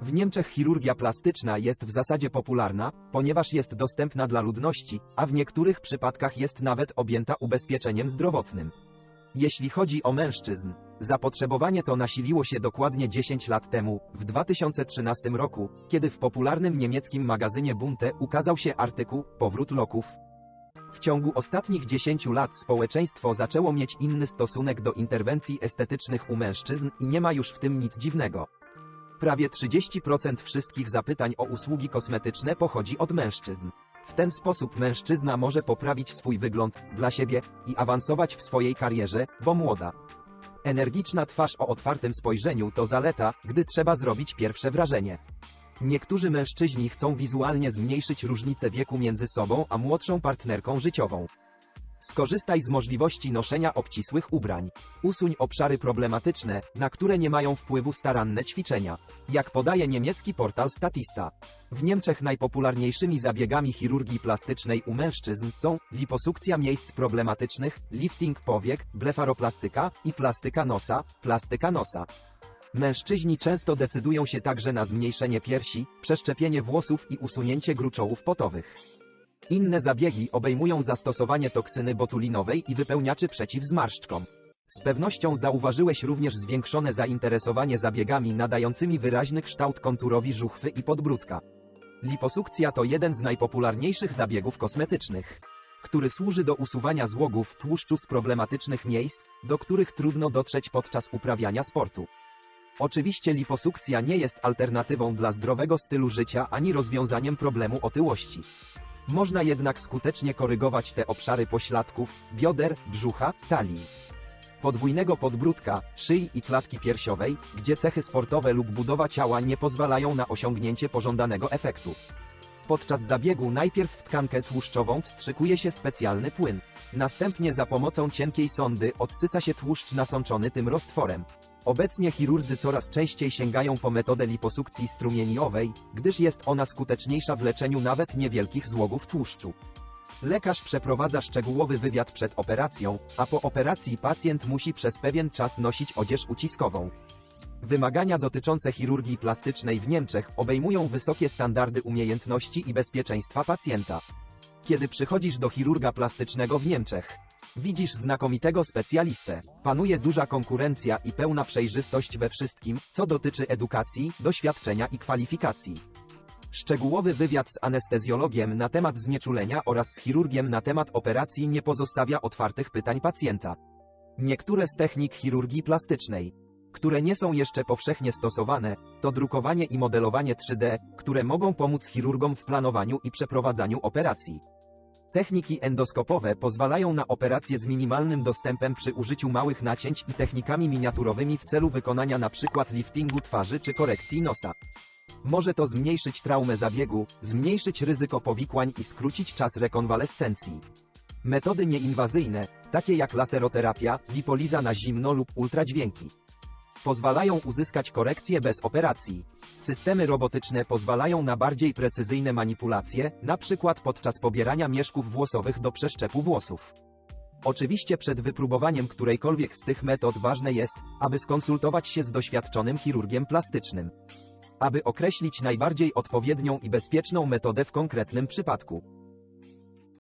W Niemczech chirurgia plastyczna jest w zasadzie popularna, ponieważ jest dostępna dla ludności, a w niektórych przypadkach jest nawet objęta ubezpieczeniem zdrowotnym. Jeśli chodzi o mężczyzn, zapotrzebowanie to nasiliło się dokładnie 10 lat temu, w 2013 roku, kiedy w popularnym niemieckim magazynie Bunte ukazał się artykuł Powrót loków. W ciągu ostatnich 10 lat społeczeństwo zaczęło mieć inny stosunek do interwencji estetycznych u mężczyzn i nie ma już w tym nic dziwnego. Prawie 30% wszystkich zapytań o usługi kosmetyczne pochodzi od mężczyzn. W ten sposób mężczyzna może poprawić swój wygląd dla siebie i awansować w swojej karierze, bo młoda. Energiczna twarz o otwartym spojrzeniu to zaleta, gdy trzeba zrobić pierwsze wrażenie. Niektórzy mężczyźni chcą wizualnie zmniejszyć różnicę wieku między sobą a młodszą partnerką życiową. Skorzystaj z możliwości noszenia obcisłych ubrań. Usuń obszary problematyczne, na które nie mają wpływu staranne ćwiczenia. Jak podaje niemiecki portal Statista. W Niemczech najpopularniejszymi zabiegami chirurgii plastycznej u mężczyzn są liposukcja miejsc problematycznych, lifting powiek, blefaroplastyka i plastyka nosa, plastyka nosa. Mężczyźni często decydują się także na zmniejszenie piersi, przeszczepienie włosów i usunięcie gruczołów potowych. Inne zabiegi obejmują zastosowanie toksyny botulinowej i wypełniaczy przeciw zmarszczkom. Z pewnością zauważyłeś również zwiększone zainteresowanie zabiegami nadającymi wyraźny kształt konturowi żuchwy i podbródka. Liposukcja to jeden z najpopularniejszych zabiegów kosmetycznych, który służy do usuwania złogów tłuszczu z problematycznych miejsc, do których trudno dotrzeć podczas uprawiania sportu. Oczywiście liposukcja nie jest alternatywą dla zdrowego stylu życia ani rozwiązaniem problemu otyłości. Można jednak skutecznie korygować te obszary pośladków, bioder, brzucha, talii. Podwójnego podbródka, szyi i klatki piersiowej, gdzie cechy sportowe lub budowa ciała nie pozwalają na osiągnięcie pożądanego efektu. Podczas zabiegu najpierw w tkankę tłuszczową wstrzykuje się specjalny płyn. Następnie za pomocą cienkiej sondy odsysa się tłuszcz nasączony tym roztworem. Obecnie chirurdzy coraz częściej sięgają po metodę liposukcji strumieniowej, gdyż jest ona skuteczniejsza w leczeniu nawet niewielkich złogów tłuszczu. Lekarz przeprowadza szczegółowy wywiad przed operacją, a po operacji pacjent musi przez pewien czas nosić odzież uciskową. Wymagania dotyczące chirurgii plastycznej w Niemczech obejmują wysokie standardy umiejętności i bezpieczeństwa pacjenta. Kiedy przychodzisz do chirurga plastycznego w Niemczech, widzisz znakomitego specjalistę. Panuje duża konkurencja i pełna przejrzystość we wszystkim, co dotyczy edukacji, doświadczenia i kwalifikacji. Szczegółowy wywiad z anestezjologiem na temat znieczulenia oraz z chirurgiem na temat operacji nie pozostawia otwartych pytań pacjenta. Niektóre z technik chirurgii plastycznej, które nie są jeszcze powszechnie stosowane, to drukowanie i modelowanie 3D, które mogą pomóc chirurgom w planowaniu i przeprowadzaniu operacji. Techniki endoskopowe pozwalają na operacje z minimalnym dostępem przy użyciu małych nacięć i technikami miniaturowymi w celu wykonania np. liftingu twarzy czy korekcji nosa. Może to zmniejszyć traumę zabiegu, zmniejszyć ryzyko powikłań i skrócić czas rekonwalescencji. Metody nieinwazyjne, takie jak laseroterapia, lipoliza na zimno lub ultradźwięki, pozwalają uzyskać korekcję bez operacji. Systemy robotyczne pozwalają na bardziej precyzyjne manipulacje, np. podczas pobierania mieszków włosowych do przeszczepu włosów. Oczywiście przed wypróbowaniem którejkolwiek z tych metod ważne jest, aby skonsultować się z doświadczonym chirurgiem plastycznym, aby określić najbardziej odpowiednią i bezpieczną metodę w konkretnym przypadku.